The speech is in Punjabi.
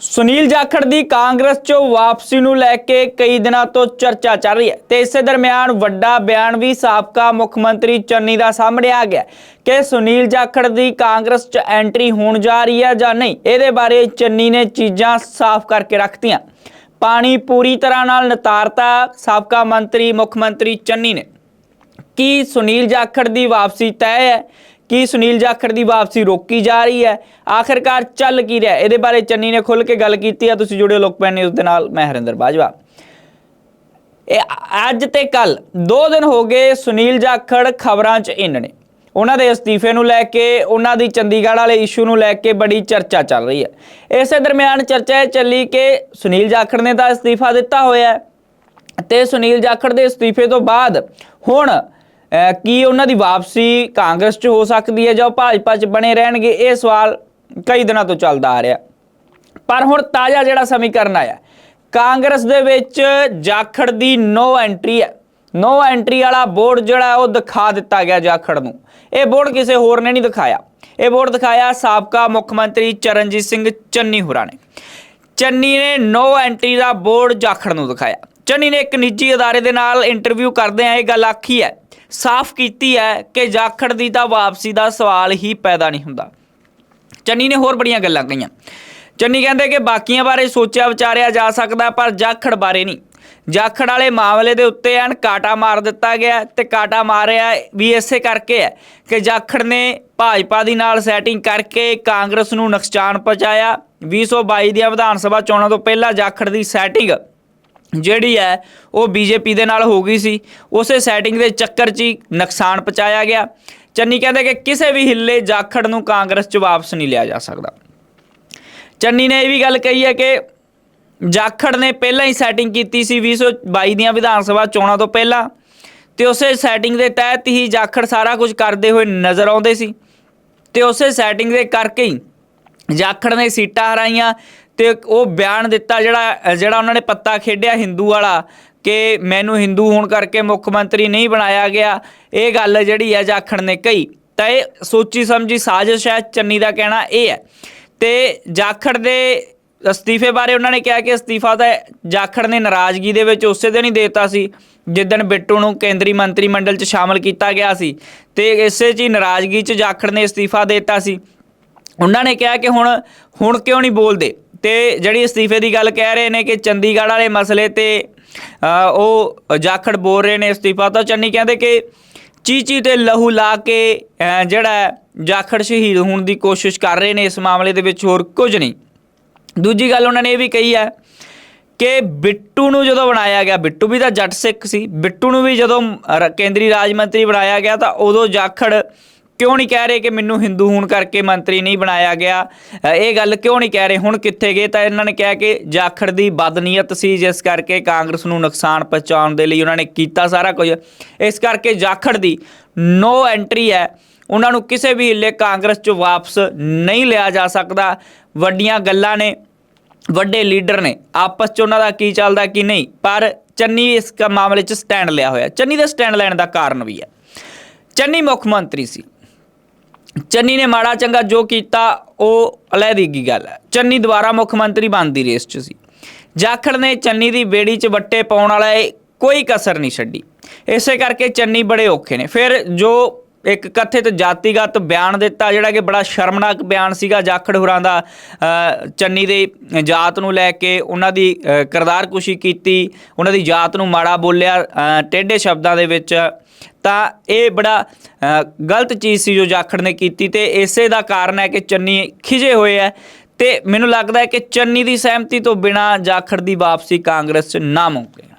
ਸੁਨੀਲ ਜਾਖੜ ਦੀ ਕਾਂਗਰਸ ਚੋਂ ਵਾਪਸੀ ਨੂੰ ਲੈ ਕੇ ਕਈ ਦਿਨਾਂ ਤੋਂ ਚਰਚਾ ਚੱਲ ਰਹੀ ਹੈ ਤੇ ਇਸੇ ਦਰਮਿਆਨ ਵੱਡਾ ਬਿਆਨ ਵੀ ਸਾਬਕਾ ਮੁੱਖ ਮੰਤਰੀ ਚੰਨੀ ਦਾ ਸਾਹਮਣੇ ਆ ਗਿਆ ਕਿ ਸੁਨੀਲ ਜਾਖੜ ਦੀ ਕਾਂਗਰਸ 'ਚ ਐਂਟਰੀ ਹੋਣ ਜਾ ਰਹੀ ਹੈ ਜਾਂ ਨਹੀਂ, ਇਹਦੇ ਬਾਰੇ ਚੰਨੀ ਨੇ ਚੀਜ਼ਾਂ ਸਾਫ਼ ਕਰਕੇ ਰੱਖਤੀਆਂ। ਪਾਣੀ ਪੂਰੀ ਤਰ੍ਹਾਂ ਨਾਲ ਨਤਾਰਤਾ ਸਾਬਕਾ ਮੰਤਰੀ ਮੁੱਖ ਮੰਤਰੀ ਚੰਨੀ ਨੇ। ਕੀ ਸੁਨੀਲ ਜਾਖੜ ਦੀ ਵਾਪਸੀ ਤੈਅ ਹੈ? ਕੀ ਸੁਨੀਲ ਜਾਖੜ ਦੀ ਵਾਪਸੀ ਰੋਕੀ ਜਾ ਰਹੀ ਹੈ? ਆਖਿਰਕਾਰ ਚੱਲ ਕੀ ਰਿਹਾ? ਇਹਦੇ ਬਾਰੇ ਚੰਨੀ ਨੇ ਖੁੱਲ ਕੇ ਗੱਲ ਕੀਤੀ ਹੈ ਤੁਸੀਂ ਜੁੜਿਓ ਲੋਕਪੈਨ ਨਿਊਜ਼ ਦੇ ਨਾਲ। ਮੈਂ ਹਰਿੰਦਰ ਬਾਜਵਾ। ਇਹ ਅੱਜ ਤੇ ਕੱਲ ਦੋ ਦਿਨ ਹੋ ਗਏ ਸੁਨੀਲ ਜਾਖੜ ਖਬਰਾਂ 'ਚ ਇਨ ਨੇ। ਉਹਨਾਂ ਦੇ ਅਸਤੀਫੇ ਨੂੰ ਲੈ ਕੇ, ਉਹਨਾਂ ਦੀ ਚੰਡੀਗੜ੍ਹ ਵਾਲੇ ਇਸ਼ੂ ਨੂੰ ਲੈ ਕੇ ਬੜੀ ਚਰਚਾ ਚੱਲ ਰਹੀ ਹੈ। ਇਸੇ ਦਰਮਿਆਨ ਚਰਚਾ ਇਹ ਚੱਲੀ ਕਿ ਸੁਨੀਲ ਜਾਖੜ ਨੇ ਤਾਂ ਅਸਤੀਫਾ ਦਿੱਤਾ ਹੋਇਆ ਹੈ ਤੇ ਸੁਨੀਲ ਜਾਖੜ ਦੇ ਅਸਤੀਫੇ ਤੋਂ ਬਾਅਦ ਹੁਣ ਕੀ ਉਹਨਾਂ ਦੀ ਵਾਪਸੀ ਕਾਂਗਰਸ 'ਚ ਹੋ ਸਕਦੀ ਹੈ ਜਾਂ ਉਹ ਭਾਜਪਾ 'ਚ ਬਣੇ ਰਹਿਣਗੇ? ਇਹ ਸਵਾਲ ਕਈ ਦਿਨਾਂ ਤੋਂ ਚੱਲਦਾ ਆ ਰਿਹਾ। ਪਰ ਹੁਣ ਤਾਜ਼ਾ ਜਿਹੜਾ ਸਮੀਕਰਨ ਆਇਆ, ਕਾਂਗਰਸ ਦੇ ਵਿੱਚ ਜਾਖੜ ਦੀ ਨੋ ਐਂਟਰੀ ਹੈ। ਨੋ ਐਂਟਰੀ ਵਾਲਾ ਬੋਰਡ ਜਿਹੜਾ, ਉਹ ਦਿਖਾ ਦਿੱਤਾ ਗਿਆ ਜਾਖੜ ਨੂੰ। ਇਹ ਬੋਰਡ ਕਿਸੇ ਹੋਰ ਨੇ ਨਹੀਂ ਦਿਖਾਇਆ। ਇਹ ਬੋਰਡ ਦਿਖਾਇਆ ਸਾਬਕਾ ਮੁੱਖ ਮੰਤਰੀ ਚਰਨਜੀਤ ਸਿੰਘ ਚੰਨੀ ਹੋਰਾਂ ਨੇ। ਚੰਨੀ ਨੇ ਨੋ ਐਂਟਰੀ ਦਾ ਬੋਰਡ ਜਾਖੜ ਨੂੰ ਦਿਖਾਇਆ। ਚੰਨੀ ਨੇ ਇੱਕ ਨਿੱਜੀ ਅਦਾਰੇ ਦੇ ਨਾਲ ਇੰਟਰਵਿਊ ਕਰਦੇ ਆ ਇਹ ਗੱਲ ਆਖੀ ਹੈ। ਸਾਫ਼ ਕੀਤੀ ਹੈ ਕਿ ਜਾਖੜ ਦੀ ਤਾਂ ਵਾਪਸੀ ਦਾ ਸਵਾਲ ਹੀ ਪੈਦਾ ਨਹੀਂ ਹੁੰਦਾ। ਚੰਨੀ ਨੇ ਹੋਰ ਬੜੀਆਂ ਗੱਲਾਂ ਕਹੀਆਂ। ਚੰਨੀ ਕਹਿੰਦੇ ਕਿ ਬਾਕੀਆਂ ਬਾਰੇ ਸੋਚਿਆ ਵਿਚਾਰਿਆ ਜਾ ਸਕਦਾ, ਪਰ ਜਾਖੜ ਬਾਰੇ ਨਹੀਂ। ਜਾਖੜ ਵਾਲੇ ਮਾਮਲੇ ਦੇ ਉੱਤੇ ਐਨ ਕਾਟਾ ਮਾਰ ਦਿੱਤਾ ਗਿਆ ਤੇ ਕਾਟਾ ਮਾਰਿਆ ਵੀ ਇਸੇ ਕਰਕੇ ਹੈ ਕਿ ਜਾਖੜ ਨੇ ਭਾਜਪਾ ਦੀ ਨਾਲ ਸੈਟਿੰਗ ਕਰਕੇ ਕਾਂਗਰਸ ਨੂੰ ਨੁਕਸਾਨ ਪਹੁੰਚਾਇਆ। 2022 ਦੀਆਂ ਵਿਧਾਨ ਸਭਾ ਚੋਣਾਂ ਤੋਂ ਪਹਿਲਾਂ ਜਾਖੜ ਦੀ ਸੈਟਿੰਗ ਜਿਹੜੀ ਹੈ, ਉਹ ਬੀਜੇਪੀ ਦੇ ਨਾਲ ਹੋ ਗਈ ਸੀ। ਉਸੇ ਸੈਟਿੰਗ ਦੇ ਚੱਕਰ 'ਚ ਹੀ ਨੁਕਸਾਨ ਪਹੁੰਚਾਇਆ ਗਿਆ। ਚੰਨੀ ਕਹਿੰਦੇ ਕਿ ਕਿਸੇ ਵੀ ਹਿੱਲੇ ਜਾਖੜ ਨੂੰ ਕਾਂਗਰਸ 'ਚ ਵਾਪਸ ਨਹੀਂ ਲਿਆ ਜਾ ਸਕਦਾ। ਚੰਨੀ ਨੇ ਇਹ ਵੀ ਗੱਲ ਕਹੀ ਹੈ ਕਿ ਜਾਖੜ ਨੇ ਪਹਿਲਾਂ ਹੀ ਸੈਟਿੰਗ ਕੀਤੀ ਸੀ 2022 ਦੀਆਂ ਵਿਧਾਨ ਸਭਾ ਚੋਣਾਂ ਤੋਂ ਪਹਿਲਾਂ। ਤੇ ਉਸੇ ਸੈਟਿੰਗ ਦੇ ਤਹਿਤ ਹੀ ਜਾਖੜ ਸਾਰਾ ਕੁਝ ਕਰਦੇ ਹੋਏ ਨਜ਼ਰ ਆਉਂਦੇ ਸੀ। ਤੇ ਉਸੇ ਸੈਟਿੰਗ ਦੇ ਕਰਕੇ ਹੀ ਜਾਖੜ ਨੇ ਸੀਟਾਂ ਹਰਾਈਆਂ। ਤੇ ਉਹ ਬਿਆਨ ਦਿੱਤਾ ਜਿਹੜਾ ਜਿਹੜਾ ਉਹਨਾਂ ਨੇ ਪੱਤਾ ਖੇਡਿਆ ਹਿੰਦੂ ਵਾਲਾ ਕਿ ਮੈਨੂੰ ਹਿੰਦੂ ਹੋਣ ਕਰਕੇ ਮੁੱਖ ਮੰਤਰੀ ਨਹੀਂ ਬਣਾਇਆ ਗਿਆ। ਇਹ ਗੱਲ ਜਿਹੜੀ ਹੈ ਜਾਖੜ ਨੇ ਕਹੀ। ਤਾਂ ਇਹ ਸੋਚੀ ਸਮਝੀ ਸਾਜ਼ਿਸ਼ ਹੈ ਚੰਨੀ ਦਾ ਕਹਿਣਾ ਇਹ ਹੈ ਤੇ ਜਾਖੜ ਦੇ ਅਸਤੀਫੇ ਬਾਰੇ ਉਹਨਾਂ ਨੇ ਕਿਹਾ ਕਿ ਅਸਤੀਫਾ ਤਾਂ ਜਾਖੜ ਨੇ ਨਾਰਾਜ਼ਗੀ ਦੇ ਵਿੱਚ ਉਸੇ ਦਿਨ ਹੀ ਦੇਤਾ ਸੀ ਜਿੱਦਣ ਬਿੱਟੂ ਨੂੰ ਕੇਂਦਰੀ ਮੰਤਰੀ ਮੰਡਲ 'ਚ ਸ਼ਾਮਲ ਕੀਤਾ ਗਿਆ ਸੀ। ਤੇ ਇਸੇ 'ਚ ਹੀ ਨਾਰਾਜ਼ਗੀ 'ਚ ਜਾਖੜ ਨੇ ਅਸਤੀਫਾ ਦੇਤਾ ਸੀ। ਉਹਨਾਂ ਨੇ ਕਿਹਾ ਕਿ ਹੁਣ ਹੁਣ ਕਿਉਂ ਨਹੀਂ ਬੋਲਦੇ? ਤੇ ਜਿਹੜੀ ਅਸਤੀਫੇ ਦੀ ਗੱਲ ਕਹਿ ਰਹੇ ਨੇ ਕਿ ਚੰਡੀਗੜ੍ਹ ਵਾਲੇ ਮਸਲੇ ਤੇ ਉਹ ਜਾਖੜ ਬੋਲ ਰਹੇ ਨੇ ਅਸਤੀਫਾ, ਤਾਂ ਚੰਨੀ ਕਹਿੰਦੇ ਕਿ ਚੀਚੀ ਤੇ ਲਹੂ ਲਾ ਕੇ ਜਿਹੜਾ ਜਾਖੜ ਸ਼ਹੀਦ ਹੋਣ ਦੀ ਕੋਸ਼ਿਸ਼ ਕਰ ਰਹੇ ਨੇ ਇਸ ਮਾਮਲੇ ਦੇ ਵਿੱਚ ਹੋਰ ਕੁਝ ਨਹੀਂ। ਦੂਜੀ ਗੱਲ ਉਹਨਾਂ ਨੇ ਇਹ ਵੀ ਕਹੀ ਹੈ ਕਿ ਬਿੱਟੂ ਨੂੰ ਜਦੋਂ ਬਣਾਇਆ ਗਿਆ, ਬਿੱਟੂ ਵੀ ਤਾਂ ਜੱਟ ਸਿੱਖ ਸੀ, ਬਿੱਟੂ ਨੂੰ ਵੀ ਜਦੋਂ ਕੇਂਦਰੀ ਰਾਜ ਮੰਤਰੀ ਬਣਾਇਆ ਗਿਆ, ਤਾਂ ਉਦੋਂ ਜਾਖੜ ਕਿਉਂ ਨਹੀਂ ਕਹਿ ਰਹੇ ਕਿ ਮੈਨੂੰ ਹਿੰਦੂ ਹੋਣ ਕਰਕੇ ਮੰਤਰੀ ਨਹੀਂ ਬਣਾਇਆ ਗਿਆ? ਇਹ ਗੱਲ ਕਿਉਂ ਨਹੀਂ ਕਹਿ ਰਹੇ? ਹੁਣ ਕਿੱਥੇ ਗਏ? ਤਾਂ ਇਹਨਾਂ ਨੇ ਕਿਹਾ ਕਿ ਜਾਖੜ ਦੀ ਬਦਨੀਅਤ ਸੀ, ਜਿਸ ਕਰਕੇ ਕਾਂਗਰਸ ਨੂੰ ਨੁਕਸਾਨ ਪਹੁੰਚਾਉਣ ਦੇ ਲਈ ਉਹਨਾਂ ਨੇ ਕੀਤਾ ਸਾਰਾ ਕੁਝ। ਇਸ ਕਰਕੇ ਜਾਖੜ ਦੀ ਨੋ ਐਂਟਰੀ ਹੈ। ਉਹਨਾਂ ਨੂੰ ਕਿਸੇ ਵੀ ਹਿੱਲੇ ਕਾਂਗਰਸ 'ਚ ਵਾਪਸ ਨਹੀਂ ਲਿਆ ਜਾ ਸਕਦਾ। ਵੱਡੀਆਂ ਗੱਲਾਂ ਨੇ, ਵੱਡੇ ਲੀਡਰ ਨੇ। ਆਪਸ 'ਚ ਉਹਨਾਂ ਦਾ ਕੀ ਚੱਲਦਾ ਕੀ ਨਹੀਂ? ਪਰ ਚੰਨੀ ਇਸ ਕ- ਮਾਮਲੇ 'ਚ ਸਟੈਂਡ ਲਿਆ ਹੋਇਆ। ਚੰਨੀ ਦਾ ਸਟੈਂਡ ਲੈਣ ਦਾ ਕਾਰਨ ਵੀ ਹੈ। ਚੰਨੀ ਮੁੱਖ ਮੰਤਰੀ ਸੀ। ਚੰਨੀ ਨੇ ਮਾੜਾ ਚੰਗਾ ਜੋ ਕੀਤਾ, ਉਹ ਅਲੱਦੀਗੀ ਗੱਲ ਹੈ? ਚੰਨੀ ਦੁਬਾਰਾ ਮੁੱਖ ਮੰਤਰੀ ਬਣਦੀ ਰੇਸ 'ਚ ਸੀ। ਜਾਖੜ ਨੇ ਚੰਨੀ ਦੀ ਬੇੜੀ 'ਚ ਵੱਟੇ ਪਾਉਣ ਵਾਲਾ ਕੋਈ ਕਸਰ ਨਹੀਂ ਛੱਡੀ। ਇਸੇ ਕਰਕੇ ਚੰਨੀ ਬੜੇ ਔਖੇ ਨੇ। ਫਿਰ ਜੋ ਇੱਕ ਕਥਿਤ ਜਾਤੀਗਤ ਬਿਆਨ ਦਿੱਤਾ ਜਿਹੜਾ ਕਿ ਬੜਾ ਸ਼ਰਮਨਾਕ ਬਿਆਨ ਸੀਗਾ ਜਾਖੜ ਹੋਰਾਂ ਦਾ। ਚੰਨੀ ਦੇ ਜਾਤ ਨੂੰ ਲੈ ਕੇ ਉਹਨਾਂ ਦੀ ਅ, ਕਿਰਦਾਰਕੁਸ਼ੀ ਕੀਤੀ ਉਹਨਾਂ ਦੀ ਜਾਤ ਨੂੰ ਮਾੜਾ ਬੋਲਿਆ ਟੇਢੇ ਸ਼ਬਦਾਂ ਦੇ ਵਿੱਚ। ਤਾਂ ਇਹ ਬੜਾ ਗਲਤ ਚੀਜ਼ ਸੀ ਜੋ ਜਾਖੜ ਨੇ ਕੀਤੀ ਤੇ ਇਸੇ ਦਾ ਕਾਰਨ ਹੈ ਕਿ ਚੰਨੀ ਖਿਜੇ ਹੋਏ ਹੈ। ਤੇ ਮੈਨੂੰ ਲੱਗਦਾ ਹੈ ਕਿ ਚੰਨੀ ਦੀ ਸਹਿਮਤੀ ਤੋਂ ਬਿਨਾ ਜਾਖੜ ਦੀ ਵਾਪਸੀ ਕਾਂਗਰਸ 'ਚ ਨਾਮੁਮਕਿਨ ਹੈ